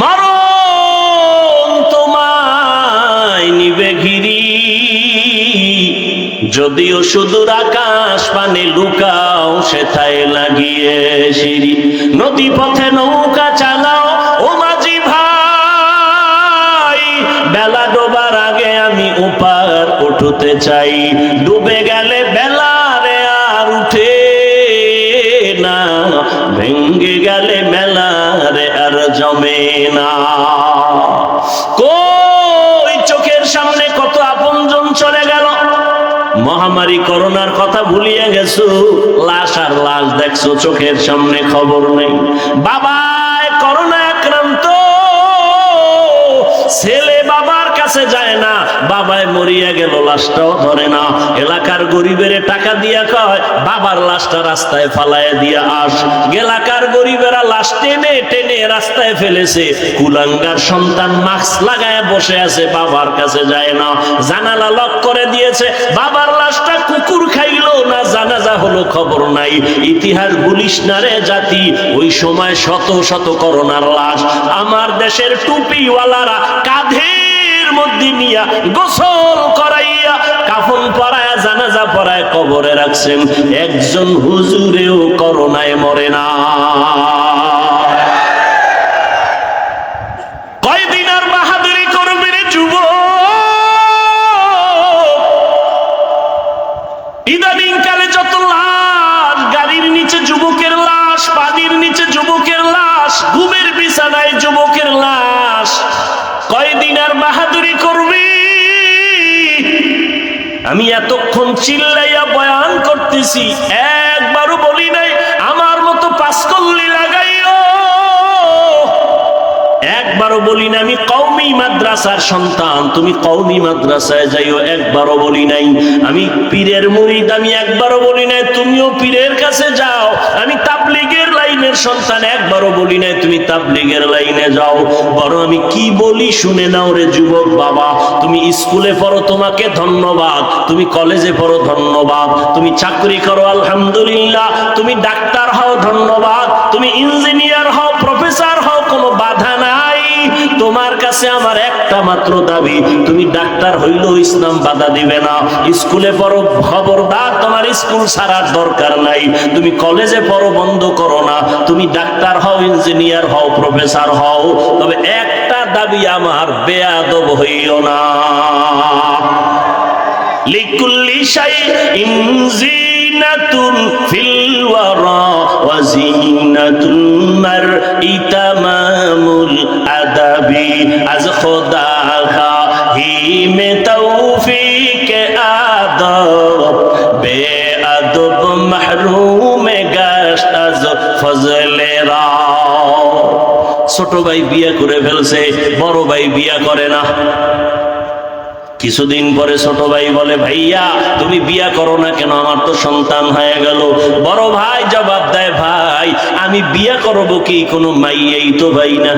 মারো তোমায় নিবে ঘিরি। যদিও সুদূর আকাশ পানে লুকাও, সেথায় লাগিয়ে সিঁড়ি। নদী পথে নৌকা চালাও, ও মাঝি ভাই, বেলা ডোবার আগে আমি উপার উঠতে চাই। মহামারী করোনার কথা ভুলিয়ে গেছো? লাশ আর লাশ দেখছ চোখের সামনে খবর নেই। বাবা কাছে যায় না, বাবায় মরিয়া গেল, লাশটাও ধরে না। এলাকার গরিবের টাকা দিয়া কয়, বাবার লাশটা রাস্তায় ফালায় দিয়া আস। এলাকার গরিবেরা লাশ টেনে টেনে রাস্তায় ফেলেছে। কুলাঙ্গার সন্তান মাস্ক লাগায় বসে আছে, বাবার কাছে যায় না। জানালা লক করে দিয়েছে, বাবার লাশটা কুকুর খাইলো না, জানাজা হলো খবর নাই। ইতিহাস বলিস না রে জাতি, ওই সময় শত শত করোনার লাশ। আমার দেশের টুপিওয়ালারা কাঁধের মধ্যে নিয়া গোসল করাইয়া কাফন পরায় জানাজা পরায় কবরে রাখছেন। একজন হুজুরেও করোনায় মরে না। যুবক? যুবকের লাশ পানির নিচে যুবকের লাশ, ঘুমের বিছানায় যুবকের লাশ কয়দিন আর বাহাদুরি করবি? আমি এতক্ষণ চিল্লাইয়া বয়ান করতেছি, একবারও বলি নাই, আমার মতো পাঁচকল্লি লাগাইও। একবারও বলি না আমি কৌমি মাদ্রাসার সন্তান, তুমি কৌমি মাদ্রাসায় যাইও, একবারও বলি নাই। আমি পীরের মুরিদ, আমি একবারও বলি নাই, তুমিও পীরের কাছে যাও, আমি সন্তান একবারও বলি নাই, তুমি তাবলিগের লাইনে যাও। বড় আমি কি বলি শুনে নাও রে যুবক বাবা। তুমি স্কুলে পড়ো, তোমাকে ধন্যবাদ। তুমি কলেজে পড়ো, ধন্যবাদ। তুমি চাকরি করো, আলহামদুলিল্লাহ। তুমি ডাক্তার হও, ধন্যবাদ। তুমি ইঞ্জিনিয়ার হও, প্রফেসর হও, কোনো বাধা কাছে আমার একটা মাত্র দাবি, তুমি ডাক্তার হইলেও ইসলাম বাধা দিবে না। স্কুলে পড়ো, খবরদার, তোমার স্কুল ছাড়ার দরকার নাই। তুমি কলেজে পড়ো, বন্ধ করো না। তুমি ডাক্তার হও, ইঞ্জিনিয়ার হও, প্রফেসর হও। তবে একটা দাবি আমার, বেয়াদব হইও না। লিকুল্লি শাইইন জিনাতুন ফিল ওয়ারা ওয়া জিনাতুল আদব মাহরুম গাশত আজ ফজলে রা ছোট ভাই বিয়ে করে ফেলছে, বড় ভাই বিয়ে করে না। কিছুদিন পরে ছোট ভাই বলে, ভাইয়া, তুমি বিয়া করো না কেন? আমার তো সন্তান হয়ে গেল। বড় ভাই জবাব দেয়, ভাই, আমি বিয়া করব কি? কোনো মাইয়েই তো ভাই না।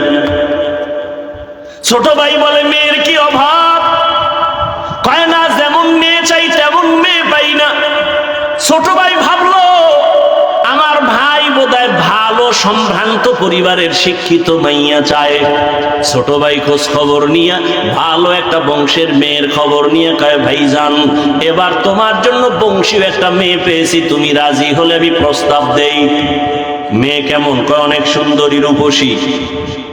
ছোট ভাই বলে, মেয়ের কি অভাব? কয়, না, যেমন মেয়ে চাই, তেমন মেয়ে পাই না। ছোট ভাই ভাবলো, আমার ভাই বোধহয় ভালো সম্ভ্রান্ত পরিবারের শিক্ষিত মাইয়া চায়। ছোট ভাই খোঁজ খবর নিয়ে, ভালো একটা বংশের মেয়ের খবর নিয়ে কয়, ভাই যান এবার তোমার জন্য বংশীয় একটা মেয়ে পেয়েছি, তুমি রাজি হলে আমি প্রস্তাব দেই। মেয়ে কেমন কয়, অনেক সুন্দরী রূপসী।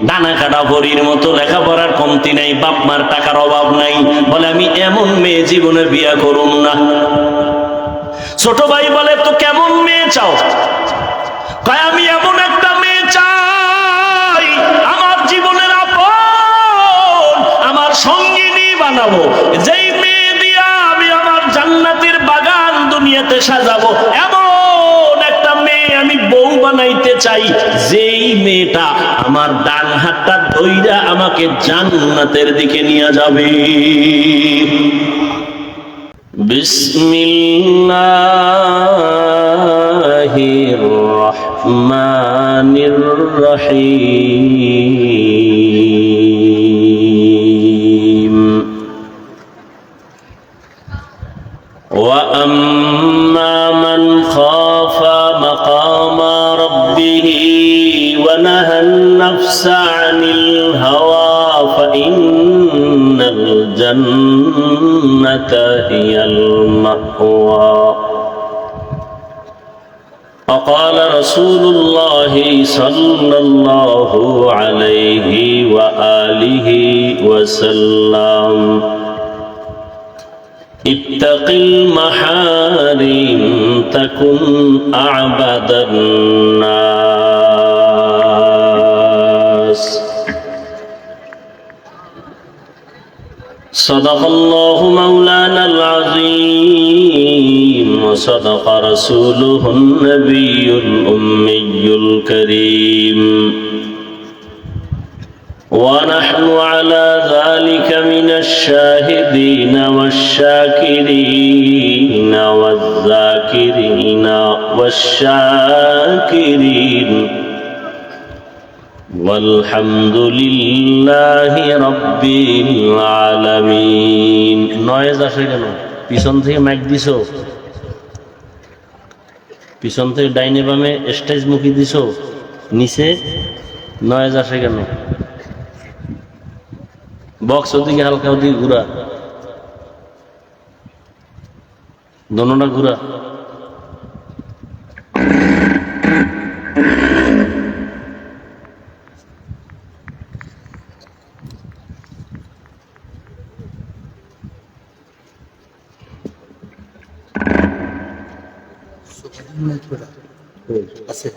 ডানা কাটা পরির মতো লেখাপড়ার কমতি নাই, বাপ মার টাকার অভাব নাই। বলে, আমি এমন মেয়ে জীবনে বিয়া করুন না। ছোট ভাই বলে, তো কেমন মেয়ে চাও? কয়, আমি এমন একটা মেয়ে চাই, আমার জীবনের আপন, আমার সঙ্গিনী বানাবো। যেই মেয়ে দিয়া আমি আমার জান্নাতের বাগান দুনিয়াতে সাজাবো, এমন আমি বউ বানাইতে চাই, যেই মেয়েটা আমার ডান হাতটা ধইরা আমাকে জান্নাতের দিকে নিয়ে যাবে। বিসমিল্লাহির রহমানির রহিম। رسول الله صلى الله عليه وآله وسلم اتق المحارم تكن أعبد الناس صدق الله مولانا العظيم وصدق رسوله النبي الأمي الكريم ونحن على ذلك من الشاهدين والشاكرين والذاكرين والشاكرين والحمد لله رب العالمين নয়েজ আসে কেন পিছন থেকে মাইক দিছো পিছন থেকে ডাইনে বামে স্টেজ মুখী দিছো, নিচে নয়েজ আসে কেন বক্স ওদিকে হালকা ওদিকে ঘুরা। দোনোটা ঘুরা।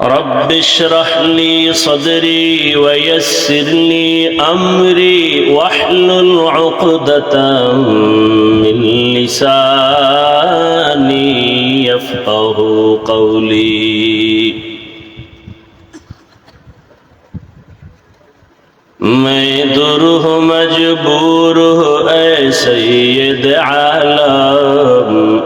رب اشرح لي صدري ويسر لي أمري واحلل عقدة من لساني يفقه قولي. میں در ہوں مجبور ہوں اے سید عالم.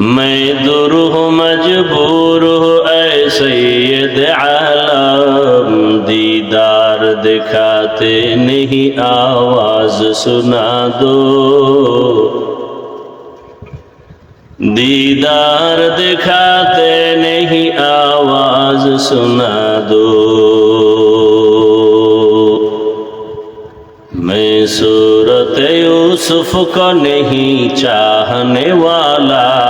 मैं दूर हूँ मजबूर हूँ, ऐसे आलम दीदार दिखाते नहीं, आवाज़ सुना दो। दीदार दिखाते नहीं, आवाज़ सुना दो। मैं सूरत यूसुफ को नहीं चाहने वाला।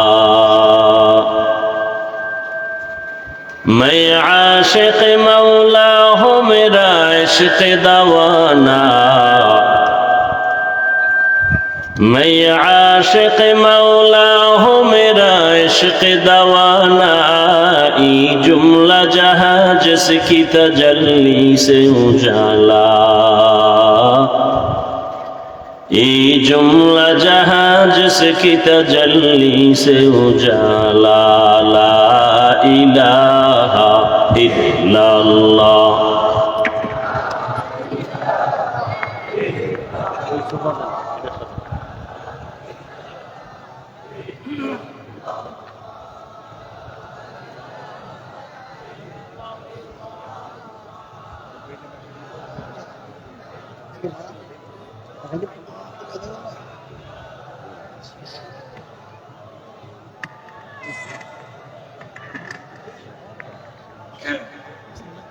میں عاشق مولا ہوں میرا عشق دوانا میں عاشق مولا ہوں میرا عشق دوانا ای جملہ جہاں جس کی تجلی سے اجالا ای جملہ جہاں جس کی تجلی سے اجالا لا ইলাহা ইল্লাল্লাহ।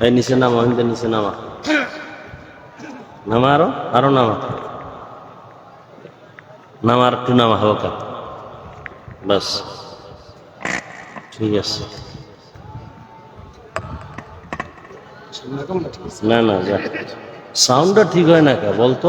এই নিচে নামা হিন্দে নিচে নামা। নামা আরও? আরও নামা। নামা একটু নামা, হালকা। বাস ঠিক আছে। না না, যা। সাউন্ডটা ঠিক হয় না কে বলতো?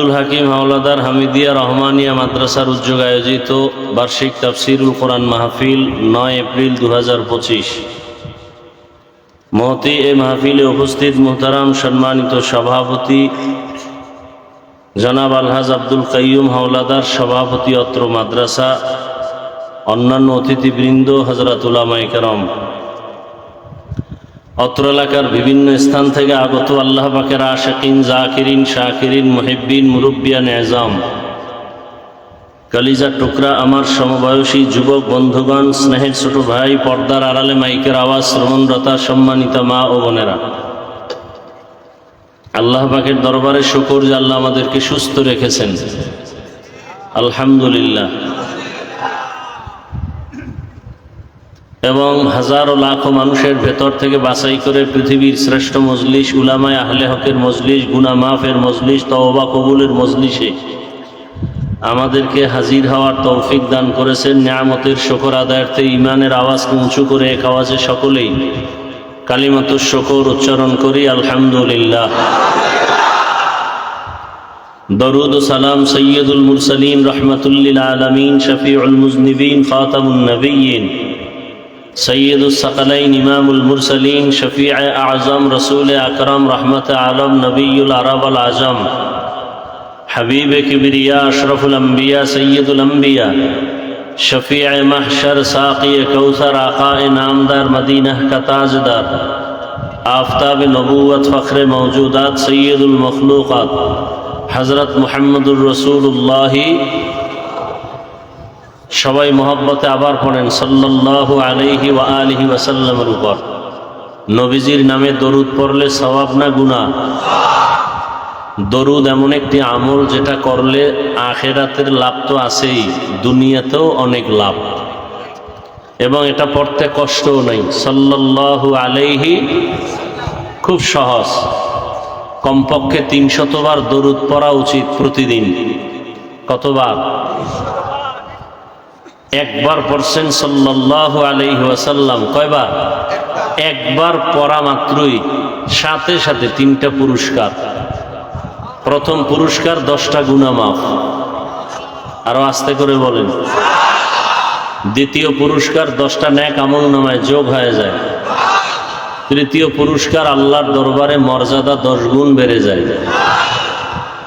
আব্দুল হাকিম হাওলাদার হামিদিয়া রহমানিয়া মাদ্রাসার উদ্যোগে আয়োজিত বার্ষিক তাফসিরুল কোরআন মাহফিল নয় এপ্রিল দু হাজার পঁচিশ। মহতি এ মাহফিলে উপস্থিত মোহতারাম সম্মানিত সভাপতি জনাব আলহাজ আব্দুল কাইয়ুম হাওলাদার সভাপতি অত্র মাদ্রাসা, অন্যান্য অতিথিবৃন্দ হজরতুল্লাহ করম। অত্র এলাকার বিভিন্ন স্থান থেকে আগত আল্লাহ পাকের আশাকিন, জাকিরিন, শাকিরিন, মুহিব্বিন, মুরব্বিয়ান, এজাম। কালিজা টুকরা আমার সমবয়সী যুবক, বন্ধুগণ, স্নেহের ছোট ভাই, পর্দার আড়ালে মাইকের আওয়াজ, শ্রবণরতা, সম্মানিত মা ও বোনেরা। আল্লাহ পাকের দরবারে শুকর যে আল্লাহ আমাদেরকে সুস্থ রেখেছেন। আলহামদুলিল্লাহ। এবং হাজারো লাখো মানুষের ভেতর থেকে বাছাই করে পৃথিবীর শ্রেষ্ঠ মজলিস, উলামায় আহলে হকের মজলিস গুনা মাফের মজলিস, তওবা কবুলের মজলিসে আমাদেরকে হাজির হওয়ার তৌফিক দান করেছেন। নিয়ামতের শকর আদায়ার্থে ইমানের আওয়াজকে উঁচু করে এক আওয়াজে সকলেই কালিমাতুর শকর উচ্চারণ করি, আলহামদুলিল্লাহ। দরুদ সালাম সৈয়দুল মুরসালিন, রহমতুল্লিল আলমিন, শফিউল মুজনিবিন, খাতামুন নবীন سید الثقلین إمام المرسلین شفیع أعظم رسول اکرم رحمت عالم نبی العرب العظم حبیب کبریا أشرف الانبیاء سید الانبیاء شفیع محشر ساقی کوثر آقا نامدار مدینہ کا تاجدار آفتاب نبوت فخر موجودات سید المخلوقات حضرت محمد الرسول اللہ সবাই মহব্বতে আবার পড়েন, সাল্লাল্লাহু আলাইহি ওয়া আলিহি ওয়াসাল্লামের উপর। নবীজির নামে দরুদ পড়লে সওয়াব না গুনাহ? দরুদ এমন একটি আমল যেটা করলে আখেরাতের লাভ তো আছেই, দুনিয়াতেও অনেক লাভ। এবং এটা পড়তে কষ্টও নেই। সাল্লাল্লাহু আলাইহি খুব সহজ। কমপক্ষে তিনশতবার দরুদ পড়া উচিত প্রতিদিন। কতবার? একবার পড়ছেন সাল্লাহ আলাইহি ওয়াসাল্লাম, কয়বার? একবার পড়া মাত্রই, সাথে সাথে তিনটা পুরস্কার। প্রথম পুরস্কার দশটা গুণা মাফ আরও আস্তে করে বলেন। দ্বিতীয় পুরস্কার দশটা ন্যাক আমল নামায় যোগ হয়ে যায়। তৃতীয় পুরস্কার আল্লাহর দরবারে মর্যাদা দশ গুণ বেড়ে যায়।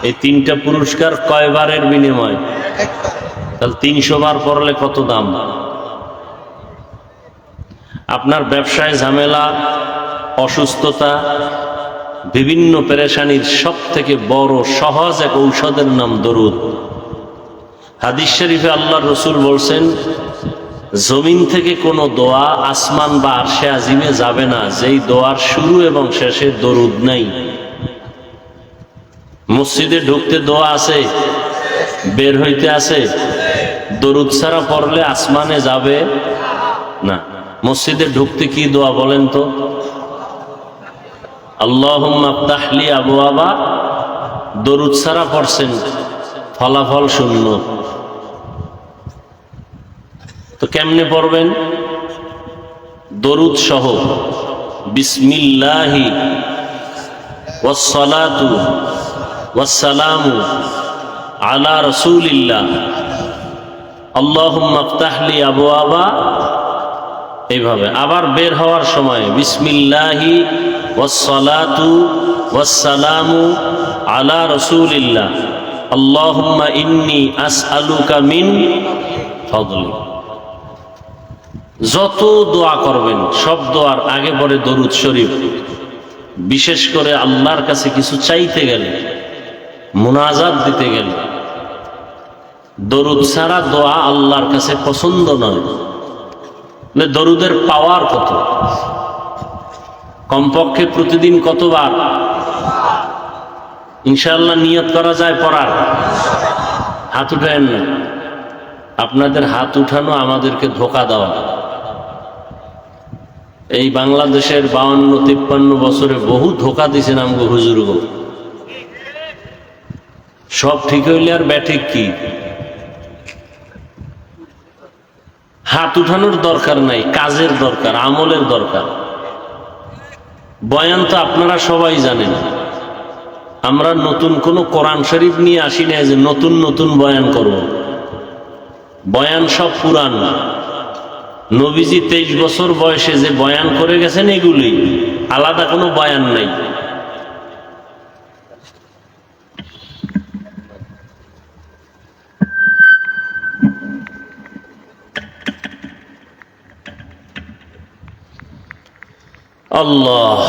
এই তিনটা পুরস্কার কয়বারের বিনিময়? তাহলে তিনশো বার পড়লে কত দাম? আপনার ব্যবসায় ঝামেলা, অসুস্থতা, বিভিন্ন পেরেশানির সব থেকে বড় সহজ এক ঔষধের নাম দরুদ। হাদিস শরীফে আল্লাহ রসুল বলছেন, জমিন থেকে কোনো দোয়া আসমান বা আরশে আজিমে যাবে না। যেই দোয়ার শুরু এবং শেষে দরুদ নাই। মসজিদে ঢুকতে দোয়া আছে, বের হইতে আছে দরুদ ছাড়া পড়লে আসমানে যাবে? না। মসজিদে ঢুকতে কি দোয়া বলেন তো? আল্লাহ আবতাহলি আবু আবা দরুদ ছাড়া পড়ছেন ফলাফল শূন্য। তো কেমনে পড়বেন? দরুদ সহ। বিসমিল্লাহি। ওয়াসসালাতু ওয়াসসালামু আলা রসুলিল্লাহ। আল্লাহ আবু আবা এইভাবে। আবার বের হওয়ার সময়, বিসমিল্লাহি ওয়াসসালাতু ওয়াসসালামু আলা রসুলিল্লাহ। আল্লাহুম্মা ইন্নি আসআলুকা মিন ফদলি। যত দোয়া করবেন, সব দোয়ার আগে পরে দরুদ শরীফ। বিশেষ করে আল্লাহর কাছে কিছু চাইতে গেলে, মুনাজাত দিতে গেলে দরুদ ছাড়া দোয়া আল্লাহর কাছে পছন্দ নয়। দরুদের পাওয়ার কত? কমপক্ষে প্রতিদিন কতবার? ইনশাআল্লাহ নিয়ত করা যায় পড়ার। হাত উঠেন না। আপনাদের হাত উঠানো আমাদেরকে ধোকা দেওয়া। এই বাংলাদেশের বাউন্ন, তিপ্পান্ন বছরে বহু ধোকা দিয়েছেন আমগো হুজুর সব ঠিক হইলে আর ব্যাঠিক কি? হাত উঠানোর দরকার নাই, কাজের দরকার, আমলের দরকার। বয়ান তো আপনারা সবাই জানেন। আমরা নতুন কোনো কোরআন শরীফ নিয়ে আসি না যে নতুন নতুন বয়ান করব। বয়ান সব পুরান। নবীজি তেইশ বছর বয়সে যে বয়ান করে গেছেন এগুলি, আলাদা কোনো বয়ান নাই। আল্লাহ।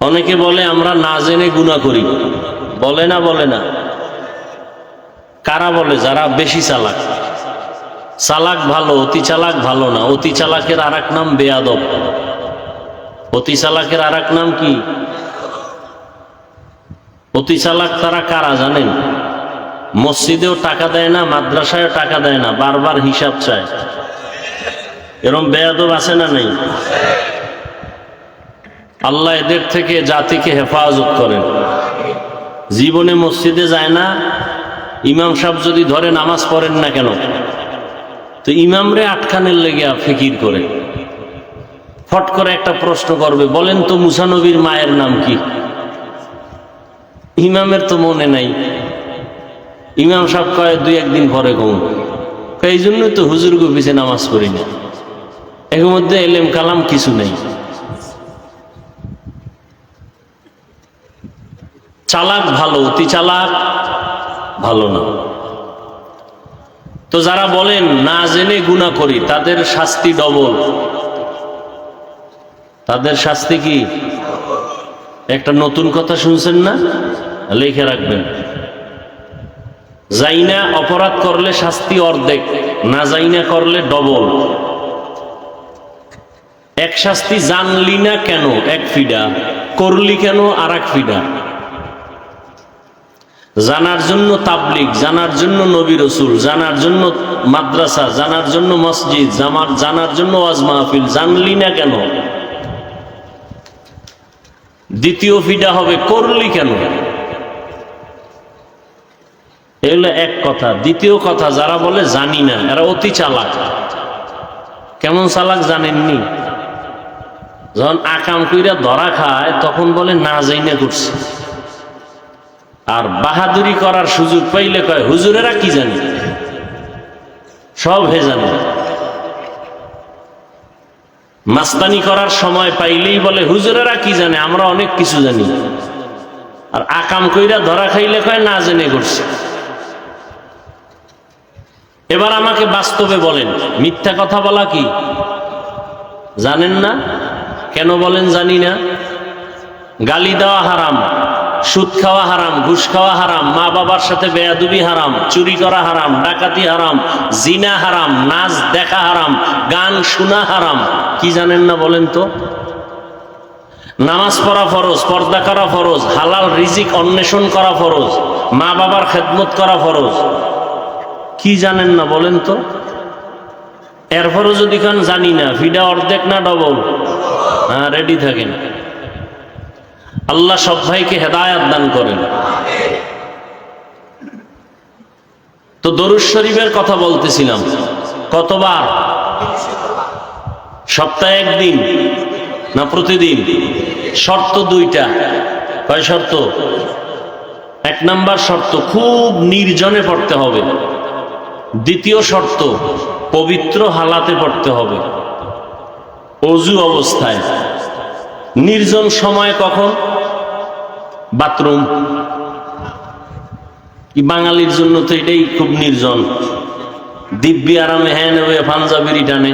অনেকে বলে, আমরা না জেনে গুণা করি। বলে না বলে না। কারা বলে? যারা বেশি চালাক। চালাক ভালো, অতি চালাক ভালো না। অতি চালাকের আর নাম বেয়াদব। অতি চালাকের আর নাম কি? অতি চালাক তারা কারা জানেন? মসজিদেও টাকা দেয় না, মাদ্রাসায়ও টাকা দেয় না, বারবার হিসাব চায়। এরম বেয়াদব আছে না নেই? আল্লাহ এদের থেকে জাতিকে হেফাজত করেন। জীবনে মসজিদে যায় না, ইমাম সাহেব যদি ধরে নামাজ পড়েন না কেন? তো ইমামরে আটখানের লেগে ফিকির করে। ফট করে একটা প্রশ্ন করবে, বলেন তো মুসানবীর মায়ের নাম কি? ইমামের তো মনে নাই। ইমাম সাহেব কয়, দুই একদিন পরে কম এই জন্যই তো হুজুর পিছে নামাজ পড়ি না। এর মধ্যে এলেম কালাম কিছু নেই। চালাক ভালো, অতি চালাক ভালো না। তো যারা বলেন, না জেনে গুণা করি, তাদের শাস্তি ডবল। তাদের শাস্তি কি? একটা নতুন কথা শুনছেন না? লিখে রাখবেন। যাইনা অপরাধ করলে শাস্তি অর্ধেক, না যাইনা করলে ডবল। এক শাস্তি জানলি না কেন? এক ফিডা। করলি কেন? আর এক ফিডা। জানার জন্য তাবলিক জানার জন্য নবী রসুল, জানার জন্য মাদ্রাসা, জানার জন্য মসজিদ, জামার জানার জন্য ওয়াজ মাহফিল, জানলি না কেন? দ্বিতীয় ফিডা হবে করলি কেন? এগুলো এক কথা। দ্বিতীয় কথা, যারা বলে জানি না, এরা অতি চালাক। কেমন চালাক জানেননি? যখন আকাম কইরা ধরা খায়, তখন বলে, না যাই করছে আর বাহাদুরি করার সুযোগ পাইলে কয়, হুজুরেরা কি জানি? সব হে জানে। মাস্তানি করার সময় পাইলেই বলে, হুজুরেরা কি জানে? আমরা অনেক কিছু জানি। আর আকাম কইরা ধরা খাইলে কয়, না জেনে করছে এবার আমাকে বাস্তবে বলেন, মিথ্যা কথা বলা কি? জানেন না? কেন বলেন জানি না? গালি দেওয়া হারাম, সুদ খাওয়া হারাম, ঘুষ খাওয়া হারাম মা বাবার সাথে বেয়াদুবি হারাম, চুরি করা হারাম, ডাকাতি হারাম, জিনা হারাম, নাচ দেখা হারাম, গান শোনা হারাম। কি জানেন না বলেন তো? নামাজ পড়া ফরজ, পর্দা করা ফরজ, হালাল রিজিক অন্বেষণ করা ফরজ মা বাবার খেদমত করা ফরজ। কি জানেন না বলেন তো? এরপরও যদি খান, জানি না। ফিডা অর্ধেক না ডবল হ্যাঁ রেডি থাকেন। আল্লাহ সব ভাইকে হেদায়াত দান করেন। তো দরুদ শরীফের কথা বলতেছিলাম। কতবার? সপ্তাহে একদিন না প্রতিদিন? শর্ত দুইটা। কয় শর্ত? এক নাম্বার শর্ত, খুব নির্জনে পড়তে হবে। দ্বিতীয় শর্ত, পবিত্র হালাতে পড়তে হবে। অজু অবস্থায়। নির্জন সময় কখন? বাথরুম। বাঙালির জন্য তো এটাই খুব নির্জন। দিব্যি আরামে হ্যাঁ নেবে পাঞ্জাবিরি টানে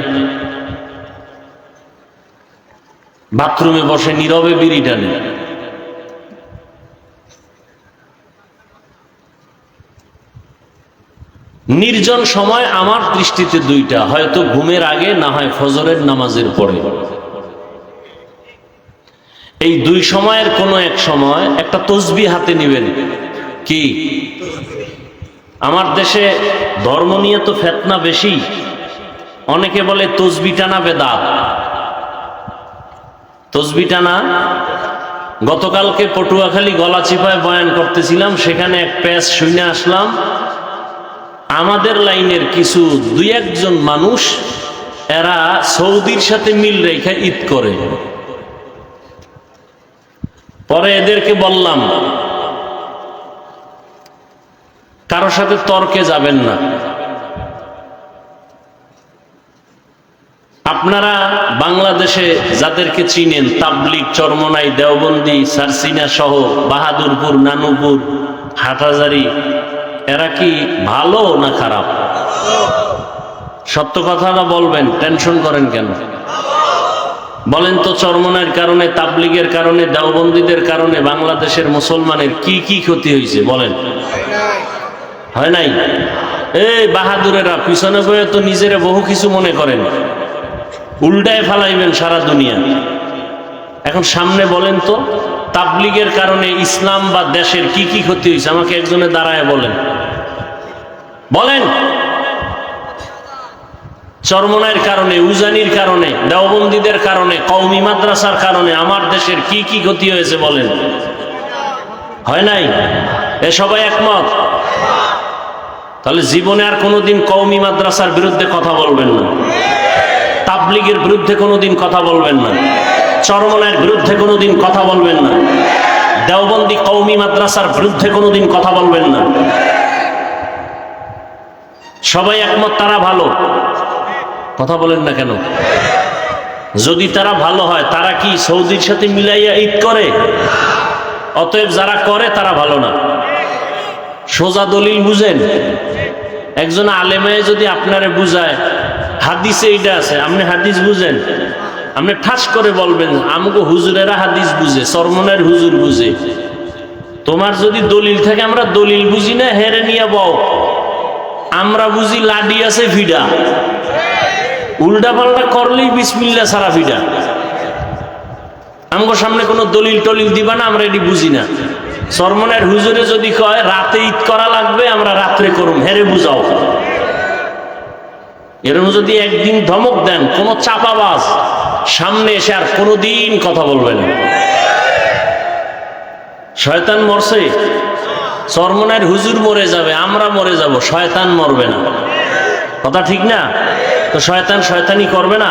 বাথরুমে বসে নীরবে বিড়ি টানে। নির্জন সময় আমার দৃষ্টিতে দুইটা, হয়তো ঘুমের আগে, না হয় ফজরের নামাজের পরে। এই দুই সময়ের কোনো এক সময় একটা তসবি হাতে নিবেন। কি? আমার দেশে ধর্ম নিয়ে তো ফেতনা বেশি। অনেকে বলে তসবি টানা বেদাত। তসবি টানা গতকালকে পটুয়াখালী গলা চিপায় বয়ান করতেছিলাম, সেখানে এক প্যাচ শুনে আসলাম। আমাদের লাইনের কিছু দুই একজন মানুষ, এরা সৌদির সাথে মিল রেখে ঈদ করে। পরে এদেরকে বললাম, কারও সাথে তর্কে যাবেন না। আপনারা বাংলাদেশে যাদেরকে চিনেন তাবলিক চরমনাই, দেওবন্দি, সারসিনা সহ বাহাদুরপুর, নানুপুর হাটাজারি এরা কি ভালো না খারাপ? সত্য কথাটা বলবেন? টেনশন করেন কেন? বলেন তো চরমনের কারণে, তাবলিগের কারণে, দেওবন্দীদের কারণে বাংলাদেশের মুসলমানের কি কি ক্ষতি হয়েছে বলেন? হয় নাই? এই বাহাদুরেরা, পিছনে বয়ে তো নিজেরা বহু কিছু মনে করেন। উল্টায় ফালাইবেন সারা দুনিয়া। এখন সামনে বলেন তো, তাবলিগের কারণে ইসলাম বা দেশের কি কি ক্ষতি হয়েছে? আমাকে একজনে দাঁড়ায় বলেন। বলেন। চরমনার কারণে, উজানির কারণে, দেওবন্দীদের কারণে কৌমি মাদ্রাসার কারণে আমার দেশের কি কি ক্ষতি হয়েছে বলেন। হয় নাই? এ সবাই একমত? তাহলে জীবনে আর কোনোদিন কৌমি মাদ্রাসার বিরুদ্ধে কথা বলবেন না। তাবলিগের বিরুদ্ধে কোনোদিন কথা বলবেন না। চরমনার বিরুদ্ধে কোনোদিন কথা বলবেন না। দেওবন্দি কৌমি মাদ্রাসার বিরুদ্ধে কোনোদিন কথা বলবেন না। সবাই একমত, তারা ভালো। কথা বলেন না কেন? যদি তারা ভালো হয়, তারা কি সৌদির সাথে মিলাইয়া ঈদ করে? অতএব যারা করে, তারা ভালো না। সোজা দলিল বুঝেন। একজন আলেমায় যদি আপনারে বুঝায়, হাদিসে এইটা আছে, আপনি হাদিস বুঝেন। আপনি ঠাস করে বলবেন আমাকে হুজুরেরা হাদিস বুঝে, সরমনের হুজুর বুঝে। তোমার যদি দলিল থাকে, আমরা দলিল বুঝি না, হেরে নিয়ে বও। আমরা বুঝি লাডি আছে ভিডা। উল্টা পাল্টা করলেই বিসমিল্লা সারা ভিডা। আমগো সামনে কোনো দলিল টলিল দিবা না, আমরা এটি বুঝি না। সরমনের হুজুরে যদি কয়, রাতে ঈদ করা লাগবে, আমরা রাত্রে করুম। হেরে বুঝাও। এরম যদি একদিন ধমক দেন, কোনো চাপাবাজ সামনে এসে আর কোনোদিন কথা বলবে না। শয়তান মরছে চরমনের হুজুর মরে যাবে, আমরা মরে যাব, শয়তান মরবে না। কথা ঠিক না? তো শয়তান শয়তানি করবে না?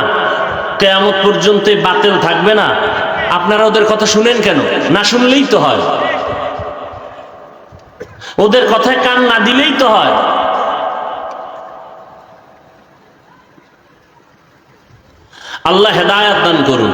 কেয়ামত পর্যন্ত বাতিল থাকবে না? আপনারা ওদের কথা শুনেন কেন? না শুনলেই তো হয়। ওদের কথায় কান না দিলেই তো হয়। আল্লাহ হেদায়াত দান করুন।